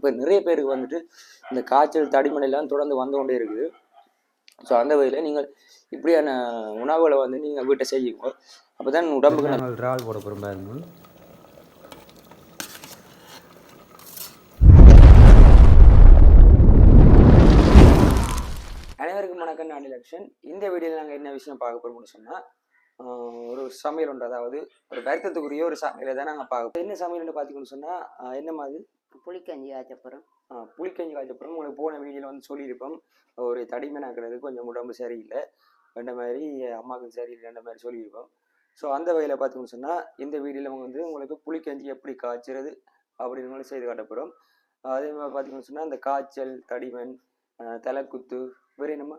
இப்போ நிறைய பேருக்கு வந்துட்டு இந்த காய்ச்சல் தடிமனைலாம் தொடர்ந்து வந்து கொண்டே இருக்குது. ஸோ அந்த வகையில் நீங்கள் இப்படியான உணவுகளை வந்து நீங்கள் வீட்டை செய்யுங்க அப்போ தான் உடம்புக்கு நாங்கள் இறால் போட போகிறோம் அனைவருக்கும் வணக்கம் நான் லக்ஷன். இந்த வீடியோவில் நாங்கள் என்ன விஷயம் பார்க்க போகிறோம்னு சொன்னால் ஒரு சமையல் உண்டு. அதாவது ஒரு வருத்தத்துக்குரிய ஒரு சமையலை தான் நாங்கள் பார்க்க. என்ன சமையல்னு பார்த்தீங்கன்னு சொன்னால் என்ன மாதிரி புளிக்கஞ்சி காய்ச்சப்புறம் புளிக்கஞ்சி காய்ச்சப்புறம் உங்களுக்கு போன வீடியோவில் வந்து சொல்லியிருப்போம். ஒரு தடிமனாக்குறது கொஞ்சம் உடம்பு சரியில்லை. அந்த மாதிரி அம்மாவுக்கு சரியில்லைன்ற மாதிரி சொல்லியிருப்போம். ஸோ அந்த வகையில் பார்த்தீங்கன்னு சொன்னால் இந்த வீடியோவில் வந்து உங்களுக்கு புளிக்கஞ்சி எப்படி காய்ச்சறது அப்படின்னு செய்து காட்ட போகிறோம் அதே மாதிரி பார்த்தீங்கன்னு சொன்னால் இந்த காய்ச்சல் தடிமன் தலைக்குத்து வேறு என்னம்மா?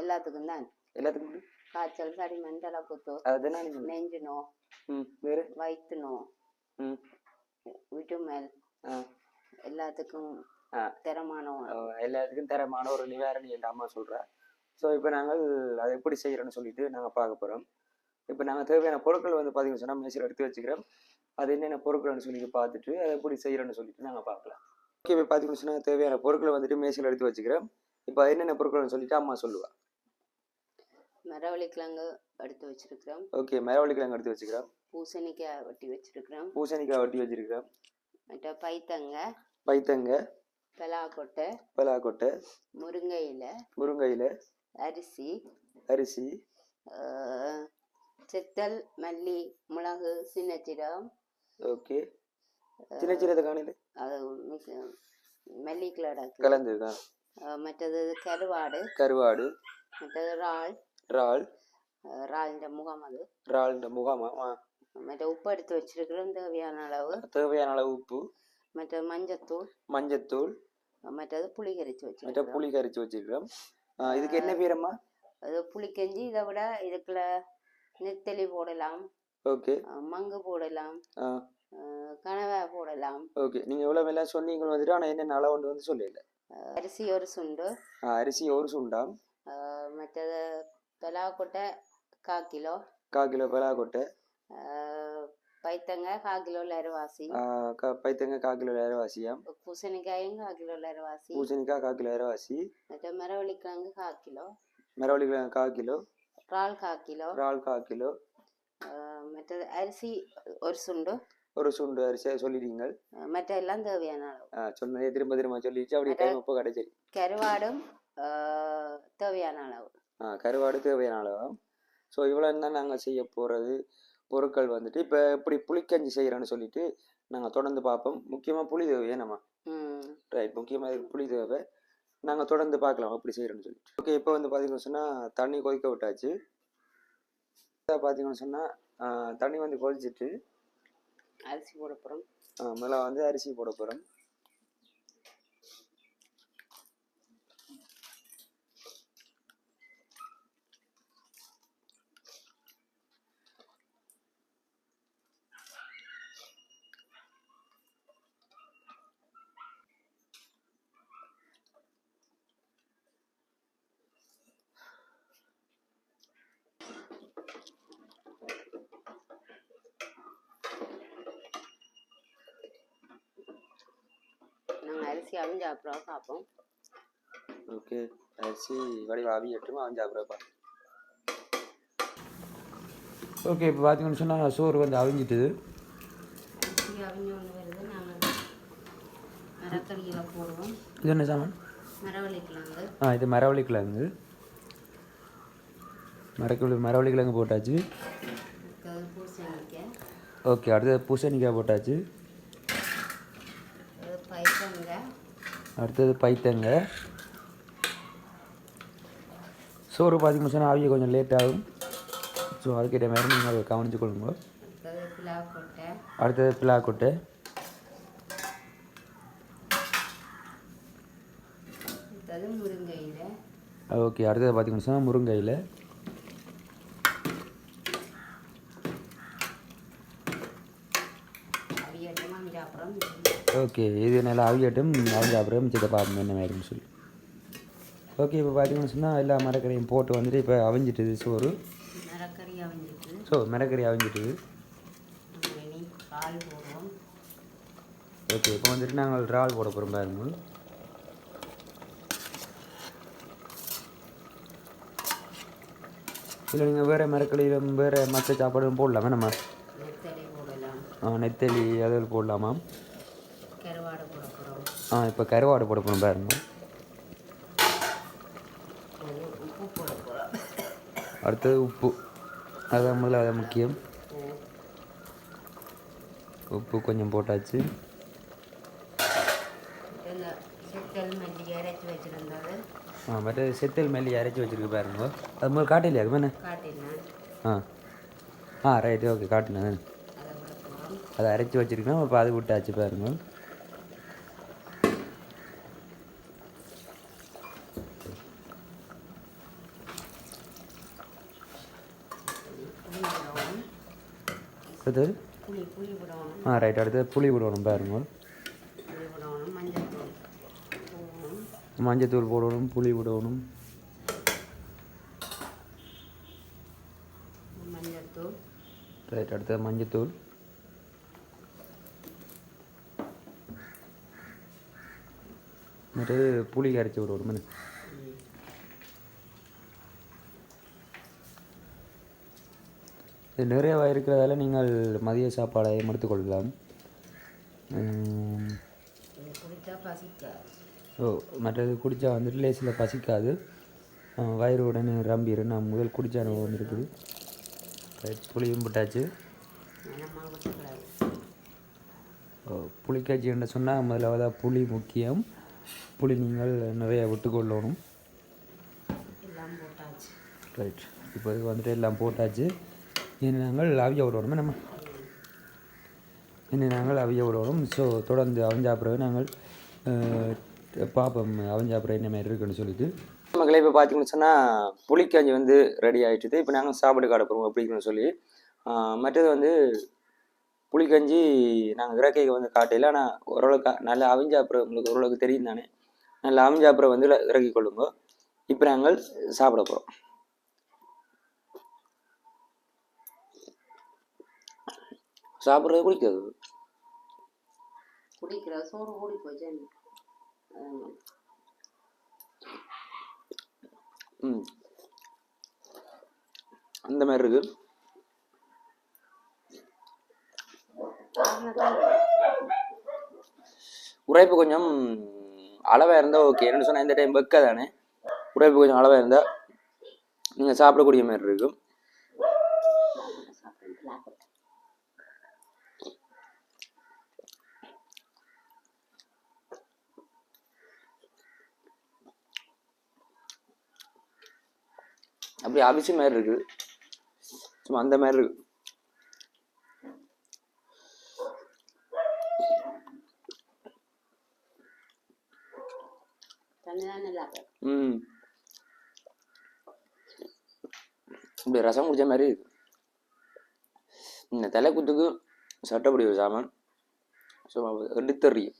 எல்லாத்துக்கும் தான். எல்லாத்துக்கும்? காய்ச்சல் தடிமன் தலைக்குத்து அதுதானே நெஞ்சு நோ வேறு? வயிற்று நோ விட்டுமேல் எல்லாத்துக்கும். திறமான எல்லாத்துக்கும் தரமான ஒரு நிவாரணி என் அம்மா சொல்கிறா ஸோ இப்போ நாங்கள் அதை எப்படி செய்கிறோன்னு சொல்லிட்டு நாங்கள் பார்க்க போகிறோம் இப்போ நாங்கள் தேவையான பொருட்கள் வந்து பார்த்தீங்கன்னு சொன்னால் மேசில் எடுத்து வச்சுக்கிறோம். அது என்னென்ன பொருட்கள்னு சொல்லிட்டு பார்த்துட்டு அதை எப்படி செய்கிறோன்னு சொல்லிட்டு நாங்கள் பார்க்கலாம். ஓகே இப்போ பார்த்தீங்கன்னு சொன்னால் தேவையான பொருட்களை வந்துட்டு மேசில் எடுத்து வச்சுக்கிறோம். இப்போ அது என்னென்ன பொருட்கள்னு சொல்லிட்டு அம்மா சொல்லுவா. மரவள்ளி கிழங்கு எடுத்து வச்சிருக்கிறோம். ஓகே மரவள்ளிக்கிழங்கு எடுத்து வச்சுக்கிறோம். பூசணிக்காய் வெட்டி வச்சிருக்கிறோம். பூசணிக்காய் வட்டி வச்சிருக்கிறோம். மற்ற பைத்தங்க பைத்தங்க பலாக்கொட்டை பலாக்கொட்டை முருங்கை இலை முருங்கையில் அரிசி அரிசி ஆஹ், செத்தல் மல்லி மிளகு சின்னச்சிரம் ஓகே. சின்ன சின்னதை காணில அது மிக மல்லிக்கிழக்கு கலந்துருக்கான் மற்றது கருவாடு. கருவாடு. மற்றது இறால். இறால். இறாலிൻ്റെ முகம் அது. இறால்ன்ற முகாமா. மற்ற உப்பு எடுத்து வச்சிருக்கிறோம் தேவையான அளவு. தேவையான அளவு உப்பு. மற்ற மஞ்சத்தூள். மஞ்சத்தூள். மற்றது புளி கரைச்சி மற்ற வச்சிருக்கிறோம். புளி கரைச்சி வச்சிருக்கிறோம். இதுக்கு என்ன பேரம்மா அது புளிக்கஞ்சி இதை விட இதுக்குள்ள நெத்தலி போடலாம். ஓகே. மங்கு போடலாம். கனவா போடலாம். ஓகே. நீங்கள் எவ்வளோ எல்லாம் சொன்னீங்க வந்துட்டு ஆனால் என்ன அளவுண்டு வந்து சொல்லல. அரிசி ஒரு சுண்டு. அரிசி ஒரு சுண்டாம் மற்றது பலாக்கொட்டை கால் கிலோ. கால் கிலோ பலாக்கொட்டை. அஹ் பைத்தங்க கால் கிலோவில் அரைவாசி ஆ, க- பைத்தங்க கால் கிலோ அரைவாசியாம் பூசணிக்காயும் கால் கிலோவில் அரைவாசி பூசணிக்காய் கால் கிலோ அரைவாசி மற்ற மரவள்ளிக்கிழங்கு கால் கிலோ மரவள்ளி கிழங்கு கால் கிலோ இறால் கால் கிலோ இறால் கால் கிலோ மற்றது அரிசி ஒரு சுண்டு ஒரு சுண்டு அரிசியை சொல்லிட்டீங்க அஹ் மற்ற எல்லாம் தேவையான அளவு சொன்னதே திரும்ப திரும்ப சொல்லிடுச்சு அப்படியே டைம் இப்போ கிடைச்சிரு கருவாடும் தேவையான அளவு கருவாடு தேவையான அளவு ஸோ இவ்வளோ தான் நாங்கள் செய்ய போகிறது பொருட்கள் வந்துட்டு இப்போ இப்படி புளிக்கஞ்சி செய்கிறோன்னு சொல்லிட்டு நாங்கள் தொடர்ந்து பார்ப்போம் முக்கியமாக புளி தேவை ஏனம்மா ம். ரைட் முக்கியமாக புளி தேவை நாங்கள் தொடர்ந்து பார்க்கலாம் எப்படி செய்கிறோன்னு சொல்லிட்டு. ஓகே இப்போ வந்து பார்த்தீங்கன்னு சொன்னால் தண்ணி கொதிக்க விட்டாச்சு. பார்த்தீங்கன்னு சொன்னால் தண்ணி வந்து கொதிச்சிட்டு அரிசி போட போகிறோம் முதல்ல வந்து அரிசி போட போகிறோம் நாங்கள் அரிசி அவிஞ்ச அப்புறம் பார்ப்போம் ஓகே அரிசி வடிவ அவியட்டும் அவன் சாப்பிட்றப்பா ஓகே இப்போ பார்த்தீங்கன்னு சொன்னால் சோறு வந்து அவிஞ்சிட்டுது. அரிசி அவிஞ்ச ஒன்று வருது. நாங்கள் மரக்கறியில் போடுவோம். இது என்ன சாமான்? மரவள்ளிக்கிழங்கு. ஆ இது மரவள்ளி கிழங்கு மரக்கிழங்கு மரவள்ளி கிழங்கு போட்டாச்சு ஓகே அடுத்தது பூசணிக்காய் போட்டாச்சு அது பைத்தங்க அடுத்தது பைத்தங்க. சோறு பார்த்தீங்கன்னு சொன்னால் ஆவிய கொஞ்சம் லேட் ஆகும். ஸோ அதுக்கிட்ட மாதிரி நீங்கள் அதை கவனிச்சு கொள்ளுங்க. அடுத்தது அடுத்தது முருங்கையில். ஓகே அடுத்தது பார்த்தீங்கன்னு சொன்னால் முருங்கையில் அவியட்டும் அவிஞ்ச அப்புறம் ஓகே இது நல்லா அவியட்டும் அவிஞ்ச அப்புறம் மிச்சத்தை பார்ப்போம் என்ன மாதிரின்னு சொல்லி. ஓகே இப்போ பார்த்தீங்கன்னு சொன்னால் எல்லா மரக்கறியும் போட்டு வந்துட்டு இப்போ அவிஞ்சிட்டுது சோறு. மரக்கறி ஸோ மிளகறி அவிஞ்சிட்டுது. ஓகே இப்போ வந்துட்டு நாங்கள் இறால் போட போகிறோம் பாருங்க. இல்லை நீங்கள் வேறு மரக்கலியிலும் வேறு மற்ற சாப்பாடும் போடலாமா நம்ம? நெத்தலி அதில் போடலாமா? ஆ இப்போ கருவாடு போட போகிறோம் பாருங்க. அடுத்தது உப்பு. அதான் முதல்ல அது முக்கியம். உப்பு கொஞ்சம் போட்டாச்சு. ஆ மற்ற செத்தல் மல்லி அரைச்சி வச்சிருக்கு பாருங்க. அது முதல்ல காட்டிலையா காட்டினேன் ஆ. ஆ ரைட்டு ஓகே காட்டினேன். அதை அரைச்சி வச்சிருக்கோம் இப்போ அது விட்டாச்சு பாருங்க. புளி விடணும். அடுத்தது ஆ ரைட் அடுத்தது புளி விடணும் பாருங்க. புளி விடணும் மஞ்சள் தூள் போடணும். மஞ்சத்தூள் போடணும் புளி விடணும். ரைட் அடுத்தது மஞ்சத்தூள். மற்றது புளி கரைச்சி விடணும் என்ன? இது நிறைய இருக்கிறதால நீங்கள் மதிய சாப்பாடை எடுத்துக்கொள்ளலாம் குடித்தா பசிக்காது ஓ மற்றது குடித்தா வந்துட்டு லேசில் பசிக்காது. வயிறு உடனே ரம்பிடும் நான் முதல் குடிச்ச அனுபவம் இருக்குது புளியும் போட்டாச்சு. ஓ, புளிக்காய்ச்சின்னு சொன்னால் முதலாவதாக புளி முக்கியம். புளி நீங்கள் நிறைய விட்டுக்கொள்ளணும். எல்லாம் போட்டாச்சு. ரைட் இப்போ இதுக்கு வந்துட்டு எல்லாம் போட்டாச்சு. இனி நாங்கள் அவிய விடணுமே நம்ம. இனி நாங்கள் அவிய விடணும். ஸோ தொடர்ந்து அவஞ்சா பிறகு நாங்கள் பார்ப்போம் அவஞ்சா பிறகு என்ன மாதிரி இருக்குன்னு சொல்லிட்டு. மக்களை இப்போ பார்த்தீங்கன்னு சொன்னால் புளிக்காஞ்சி வந்து ரெடி ஆகிட்டுது இப்போ நாங்கள் சாப்பாடு காட போகிறோம் அப்படிங்கன்னு சொல்லி மற்றது வந்து புளிக்கஞ்சி நாங்கள் இறக்கைக்கு வந்து காட்டையில் ஆனால் ஓரளவுக்கு நல்லா அவிஞ்சா அப்புறம் உங்களுக்கு ஓரளவுக்கு தெரியும் தானே நல்லா அவிஞ்சா அப்புறம் வந்து இறக்கி கொள்ளுங்க. இப்போ நாங்கள் சாப்பிட போகிறோம் சாப்பிட்றது குளிக்காது குடிக்கிற சோறு கூடி போச்சு. ம். அந்த மாதிரி இருக்கு. உரைப்பு கொஞ்சம் அளவாக இருந்தால் ஓகே என்னன்னு சொன்னால் இந்த டைம் வெக்க தானே உடம்பு கொஞ்சம் அளவாக இருந்தால் நீங்கள் சாப்பிடக்கூடிய மாதிரி இருக்கும். அப்படி அவிச்சு மாதிரி இருக்குது. சும்மா அந்த மாதிரி இருக்கு தண்ணி தான் நல்லா இருக்கும் ம் இப்படி ரசம் குடிச்ச மாதிரி இருக்கு இந்த தலை குத்துக்கு சட்டப்படி ஒரு சாமான் ஸோ எடுத்தறியும்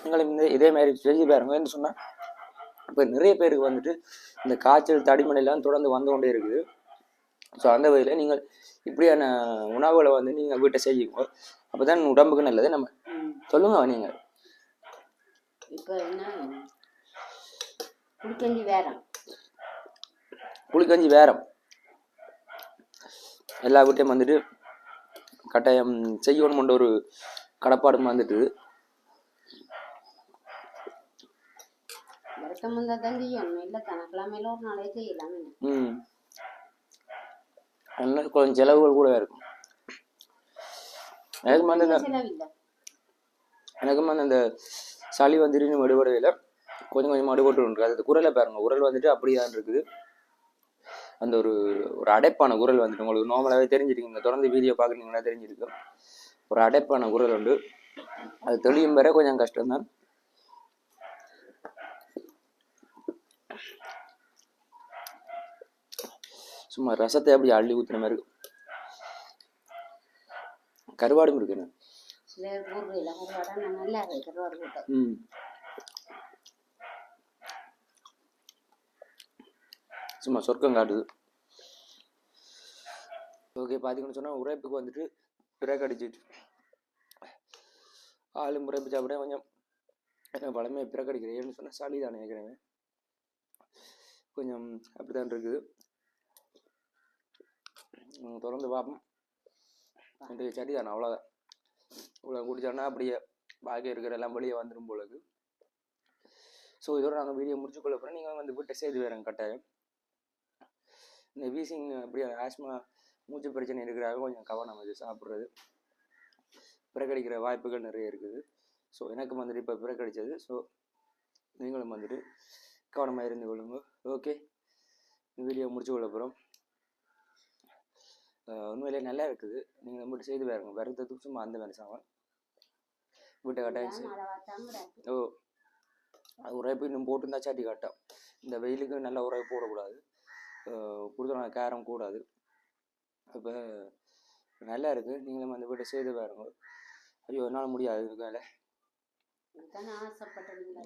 எங்களை இந்த இதே மாதிரி செஞ்சு பாருங்க என்ன சொன்னால் இப்போ நிறைய பேருக்கு வந்துட்டு இந்த காய்ச்சல் தடிமன் எல்லாம் தொடர்ந்து வந்து கொண்டே இருக்குது ஸோ அந்த வகையில் நீங்கள் இப்படியான உணவுகளை வந்து நீங்கள் வீட்டை செய்யுங்க அப்போ தான் உடம்புக்கு நல்லது நம்ம. சொல்லுங்க நீங்கள் இப்போ என்ன புளிக்கஞ்சி வேற. புளிக்கஞ்சி வேறம் எல்லா வீட்டையும் வந்துட்டு கட்டாயம் செய்யணும்ன்ற ஒரு கடப்பாடும் வந்துட்டு வருத்தம் வந்தால் தான் செய்யணும் இல்லை கணக்கில்லாமல் ஒரு நாளே செய்யலாம் என்ன. ம். அதனால கொஞ்சம் செலவுகள் கூட இருக்கும். எனக்கு வந்து எனக்கும் வந்து அந்த சளி வந்துட்டு இன்னும் விடுபடவில்லை கொஞ்சம் கொஞ்சம் அடிபட்டு இருக்கு அது குரலை பாருங்க. குரல் வந்துட்டு அப்படியே தான் இருக்குது. அந்த ஒரு ஒரு அடைப்பான குரல் வந்துட்டு உங்களுக்கு நார்மலாகவே தெரிஞ்சிருக்கீங்க தொடர்ந்து வீடியோ பார்க்குறீங்கன்னா தெரிஞ்சிருக்கும். ஒரு அடைப்பான குரல் உண்டு. அது தெளியும் வரை கொஞ்சம் கஷ்டம்தான். சும்மா ரசத்தை அப்படி அள்ளி ஊத்துன மாதிரி இருக்கும் கருவாடும் இருக்குண்ணே சில ஊரில் கருவாடா நான் நல்லா இருக்கு கருவாடு போட்டு ம் சும்மா சொர்க்கம் காட்டுது. ஓகே பார்த்தீங்கன்னு சொன்னால் உரைப்புக்கு வந்துட்டு பிரேக் அடிச்சிட்டு. ஆளும் முறைப்பு சாப்பிட கொஞ்சம் என்ன பழமே பிரேக் அடிக்கிறேன்னு சொன்னால் சளி தான் நினைக்கிறேன் கொஞ்சம் அப்படி தான் இருக்குது தொடர்ந்து பார்ப்போம். இன்றைய சரி தானே அவ்வளோதான் இவ்வளோ குடிச்சோன்னா அப்படியே பாக்கி இருக்கிற எல்லாம் வெளியே வந்துடும் போலக்கு ஸோ இதோட நாங்கள் வீடியோ முடிச்சுக்கொள்ள போகிறோம் நீங்கள் வந்து டெஸ்ட் செய்து வரேன் கட்டாயம். இந்த வீசிங் அப்படியே ஆஸ்மா மூச்சு பிரச்சனை இருக்கிறாங்க கொஞ்சம் கவனம் இது சாப்பிட்றது. பிறக்கடிக்கிற வாய்ப்புகள் நிறைய இருக்குது. ஸோ எனக்கு வந்துட்டு இப்போ பிறக்கடிச்சது ஸோ நீங்களும் வந்துட்டு கவனமாக இருந்து கொள்ளுங்க. ஓகே வீடியோ முடிச்சு கொள்ள போகிறோம் உண்மையிலே நல்லா இருக்குது. நீங்கள் மட்டும் செய்து வேறுங்க விறகுறதுக்கு சும்மா அந்த மாதிரி சாமான் வீட்டை வாத்தாங்க ஓ அது உரைப்பு இன்னும் போட்டுருந்தா சாட்டி காட்டும் இந்த வெயிலுக்கு நல்ல உரைப்பு போடக்கூடாது. கொடுத்தோம் காரம் கூடாது. அப்போ நல்லா இருக்குது நீங்களும் அந்த வீட்டை செய்து பாருங்க. ஐயோ என்னால் முடியாது இதுக்கு மேலே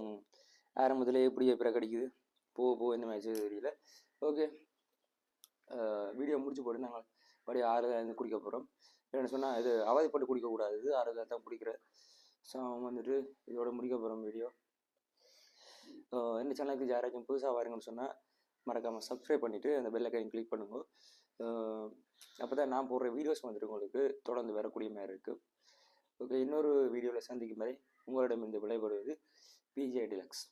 ம். ஆரம்பத்தில் எப்படியே பிறக்கடிக்குது போ போ இந்த மாதிரி செய்து தெரியல. ஓகே. வீடியோ முடிச்சு போட்டு நாங்கள் அப்படியே ஆறுதல் இருந்து குடிக்க போகிறோம் என்ன சொன்னால் இது அவதிப்பட்டு குடிக்கக்கூடாது இது ஆறுதல் தான் குடிக்கிற. ஸோ வந்துட்டு இதோட முடிக்க போகிறோம் வீடியோ. இந்த சேனலுக்கு யாராச்சும் புதுசாக வரீங்கன்னு சொன்னால் மறக்காமல் சப்ஸ்கிரைப் பண்ணிவிட்டு அந்த பெல் ஐக்கன் கிளிக் பண்ணுங்க. அப்போ தான் நான் போடுற வீடியோஸ் வந்துட்டு உங்களுக்கு. தொடர்ந்து வரக்கூடிய மாதிரி இருக்குது ஓகே இன்னொரு வீடியோவில் சந்திக்கும் வரை உங்களிடம் இந்த விளைபடுவது பிஜே டிலக்ஸ்